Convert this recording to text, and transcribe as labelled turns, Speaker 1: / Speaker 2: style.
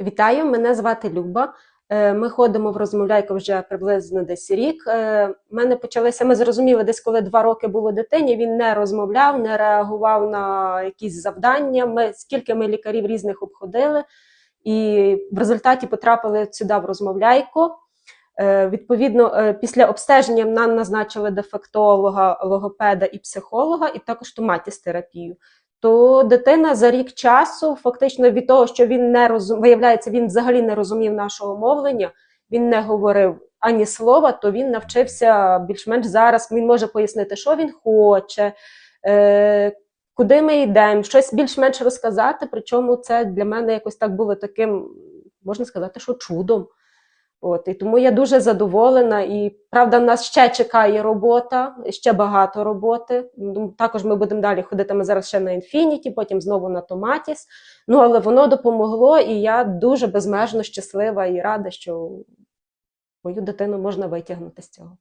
Speaker 1: Вітаю, мене звати Люба. Е, Ми ходимо в розмовляйку вже приблизно десь рік. Е, в мене почалися, ми зрозуміли, десь коли два роки було дитині, він не розмовляв, не реагував на якісь завдання. Ми скільки ми лікарів різних обходили, і в результаті потрапили сюди в розмовляйку. Е, Відповідно, е, після обстеження нам назначили дефектолога, логопеда і психолога, і також томатіс-терапію то дитина за рік часу, фактично від того, що він не розум... виявляється, він взагалі не розумів нашого мовлення, він не говорив ані слова, то він навчився більш-менш зараз. Він може пояснити, що він хоче, е... куди ми йдемо, щось більш-менш розказати. Причому це для мене якось так було таким, можна сказати, що чудом. От, і тому я дуже задоволена. І правда, в нас ще чекає робота, ще багато роботи. Також ми будемо далі ходити. Ми зараз ще на інфініті, потім знову на Томатіс. Ну але воно допомогло, і я дуже безмежно щаслива і рада, що мою дитину можна витягнути з цього.